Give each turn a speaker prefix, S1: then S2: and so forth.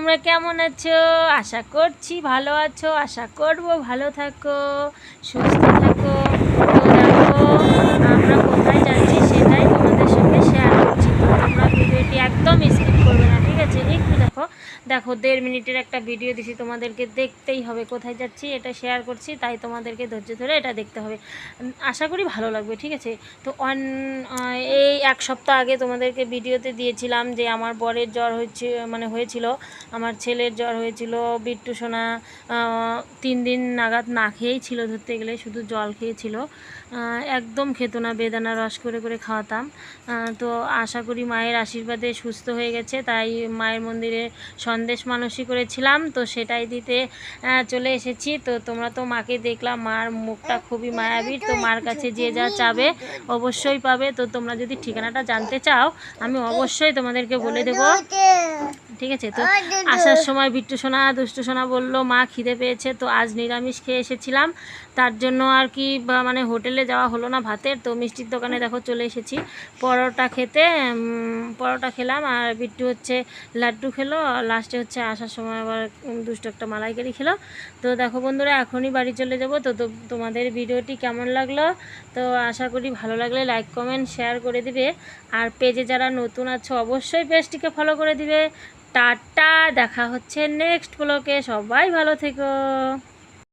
S1: তোমরা কেমন আছো? আশা করছি ভালো আছো, আশা করব ভালো থাকো, সুস্থ থাকো তো দেখো আমরা কোথায় যাচ্ছি সেটাই তোমাদের সঙ্গে শেয়ার করছি তো তোমরা ভিডিওটি একদম স্কিপ করবে না ঠিক আছে একটু দেখো দেখো, দেড় মিনিটের একটা ভিডিও দিছি, তোমাদেরকে দেখতেই হবে কোথায় যাচ্ছি, এটা শেয়ার করছি, তাই তোমাদেরকে ধৈর্য ধরে এটা দেখতে হবে। আশা করি ভালো লাগবে, ঠিক আছে? তো অন এই এক সপ্তাহ আগে তোমাদেরকে ভিডিওতে দিয়েছিলাম যে আমার বরের জ্বর হয়েছে মানে হয়েছিল, আমার ছেলের জ্বর হয়েছিল, বিট্টু সোনা তিন দিন নাগাদ না খেয়েই ছিল ধরতে গেলে, শুধু জল খেয়েছিল। একদম খেত না বেদানা রস করে করে খাওয়াতাম। তো আশা করি মায়ের আশীর্বাদে সুস্থ হয়ে গেছে, তাই মায়ের মন্দিরে সন্দেশ মানসী করেছিলাম, তো সেটাই দিতে চলে এসেছি। তো তোমরা তো মাকে দেখলাম, মার মুখটা খুবই মায়াবীর তো মার কাছে যে যা চাবে অবশ্যই পাবে। তো তোমরা যদি ঠিকানাটা জানতে চাও, আমি অবশ্যই তোমাদেরকে বলে দেবো। ঠিক আছে? তো আসার সময় বিট্টু সোনা দুষ্টু সোনা বলল মা খিদে পেয়েছে তো আজ নিরামিষ খেয়ে এসেছিলাম। তার জন্য আর কি বা মানে হোটেলে যাওয়া হলো না ভাতের তো মিষ্টির দোকানে দেখো চলে এসেছি। পরোটা খেতে পরোটা খেলাম আর বিট্টু হচ্ছে লাড্ডু খেলো লাস্টে হচ্ছে আসার সময় আবার দুষ্টু একটা মালাইকারি খেলো। তো দেখো বন্ধুরা এখনই বাড়ি চলে যাব। তো তো তোমাদের ভিডিওটি কেমন লাগল? তো আশা করি ভালো লাগলে লাইক কমেন্ট শেয়ার করে দিবে। আর পেজে যারা নতুন আছো অবশ্যই পেজটিকে ফলো করে দিবে। টাটা দেখা হচ্ছে নেক্সট ব্লকে সবাই ভালো থেকো।